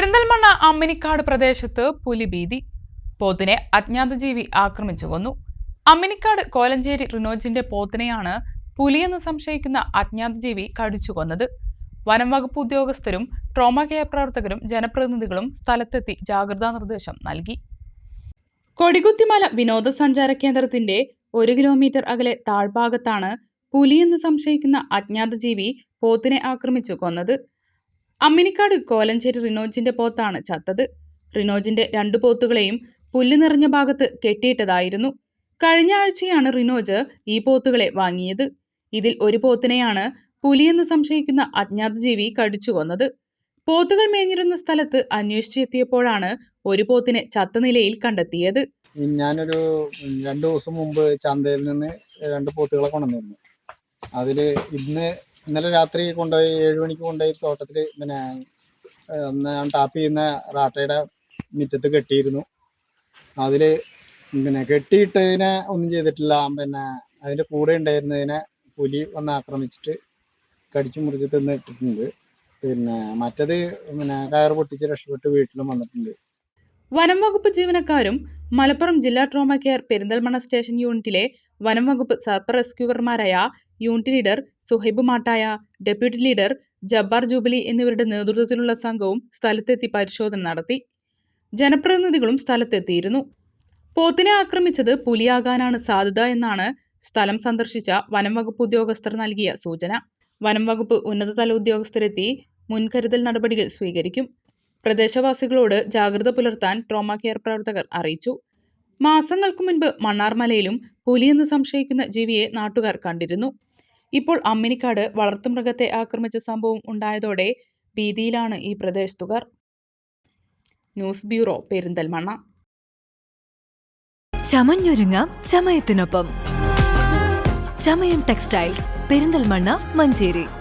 പെരിന്തൽമണ്ണ അമ്മിനിക്കാട് പ്രദേശത്ത് പുലിഭീതി. പോത്തിനെ അജ്ഞാത ജീവി ആക്രമിച്ചു കൊന്നു. അമ്മിനിക്കാട് കോലഞ്ചേരി റിനോജിന്റെ പോത്തിനെയാണ് പുലിയെന്ന് സംശയിക്കുന്ന അജ്ഞാത ജീവി കടിച്ചു കൊന്നത്. വനം വകുപ്പ് ഉദ്യോഗസ്ഥരും ട്രോമ കെയർ പ്രവർത്തകരും ജനപ്രതിനിധികളും സ്ഥലത്തെത്തി ജാഗ്രതാ നിർദ്ദേശം നൽകി. കൊടികുത്തിമല വിനോദസഞ്ചാര കേന്ദ്രത്തിന്റെ ഒരു കിലോമീറ്റർ അകലെ താഴ്ഭാഗത്താണ് പുലിയെന്ന് സംശയിക്കുന്ന അജ്ഞാത ജീവി പോത്തിനെ ആക്രമിച്ചു കൊന്നത്. അമ്മിനിക്കാട് കോലഞ്ചേരി റിനോജിന്റെ പോത്താണ് ചത്തത്. റിനോജിന്റെ രണ്ടു പോത്തുകളെയും പുല്ല് നിറഞ്ഞ ഭാഗത്ത് കെട്ടിയിട്ടതായിരുന്നു. കഴിഞ്ഞ ആഴ്ചയാണ് റിനോജ് ഈ പോത്തുകളെ വാങ്ങിയത്. ഇതിൽ ഒരു പോത്തിനെയാണ് പുലിയെന്ന് സംശയിക്കുന്ന അജ്ഞാതജീവി കടിച്ചു കൊന്നത്. പോത്തുകൾ മേഞ്ഞിരുന്ന സ്ഥലത്ത് അന്വേഷിച്ചെത്തിയപ്പോഴാണ് ഒരു പോത്തിനെ ചത്ത നിലയിൽ കണ്ടെത്തിയത്. ഞാനൊരു രണ്ടു ദിവസം മുമ്പ് ചന്തയിൽ നിന്ന് രണ്ട് പോത്തുകളെ കൊണ്ടുവന്നിരുന്നു. അതിൽ ഇന്ന് ഇന്നലെ രാത്രി കൊണ്ടുപോയി ഏഴ് മണിക്ക് കൊണ്ടുപോയി തോട്ടത്തിൽ പിന്നെ ഞാൻ ടാപ്പ് ചെയ്യുന്ന റാട്ടയുടെ മിറ്റത്ത് കെട്ടിയിരുന്നു. അതിൽ പിന്നെ കെട്ടിയിട്ടതിനെ ഒന്നും ചെയ്തിട്ടില്ല. പിന്നെ അതിന്റെ കൂടെ ഉണ്ടായിരുന്നതിനെ പുലി വന്ന് ആക്രമിച്ചിട്ട് കടിച്ചു മുറിച്ച് തിന്നിട്ടിട്ടുണ്ട് പിന്നെ മറ്റത് പിന്നെ കയർ പൊട്ടിച്ച് രക്ഷപ്പെട്ട് വീട്ടിലും വന്നിട്ടുണ്ട്. വനം വകുപ്പ് ജീവനക്കാരും മലപ്പുറം ജില്ലാ ട്രോമ കെയർ പെരിന്തൽമണ്ണ സ്റ്റേഷൻ യൂണിറ്റിലെ വനം വകുപ്പ് സർപ്പർ റെസ്ക്യൂവർമാരായ unit leader Suhaib Mattaya deputy leader Jabbar Jubilee എന്നിവരുടെ നേതൃത്വത്തിലുള്ള സംഘവും സ്ഥലത്തെത്തി പരിശോധന നടത്തി. ജനപ്രതിനിധികളും സ്ഥലത്തെത്തിയിരുന്നു. പോത്തിനെ ആക്രമിച്ചത് പുലിയാകാനാണ് സാധ്യത എന്നാണ് സ്ഥലം സന്ദർശിച്ച വനം വകുപ്പ് ഉദ്യോഗസ്ഥർ നൽകിയ സൂചന. വനം വകുപ്പ് ഉന്നതതല ഉദ്യോഗസ്ഥരെത്തി മുൻകരുതൽ നടപടികൾ സ്വീകരിക്കും. പ്രദേശവാസികളോട് ജാഗ്രത പുലർത്താൻ ട്രോമ കെയർ പ്രവർത്തകർ അറിയിച്ചു. മാസങ്ങൾക്കു മുൻപ് മണ്ണാർമലയിലും പുലിയെന്ന് സംശയിക്കുന്ന ജീവിയെ നാട്ടുകാർ കണ്ടിരുന്നു. ഇപ്പോൾ അമ്മിനിക്കാട് വളർത്തുമൃഗത്തെ ആക്രമിച്ച സംഭവം ഉണ്ടായതോടെ ഭീതിയിലാണ് ഈ പ്രദേശത്തുകാർ. News bureau Perinthalmanna. ചമഞ്ഞൊരുങ്ങാം ചമയത്തിനൊപ്പം. ചമയം ടെക്സ്റ്റൈൽസ് പെരിന്തൽമണ്ണ മഞ്ചേരി.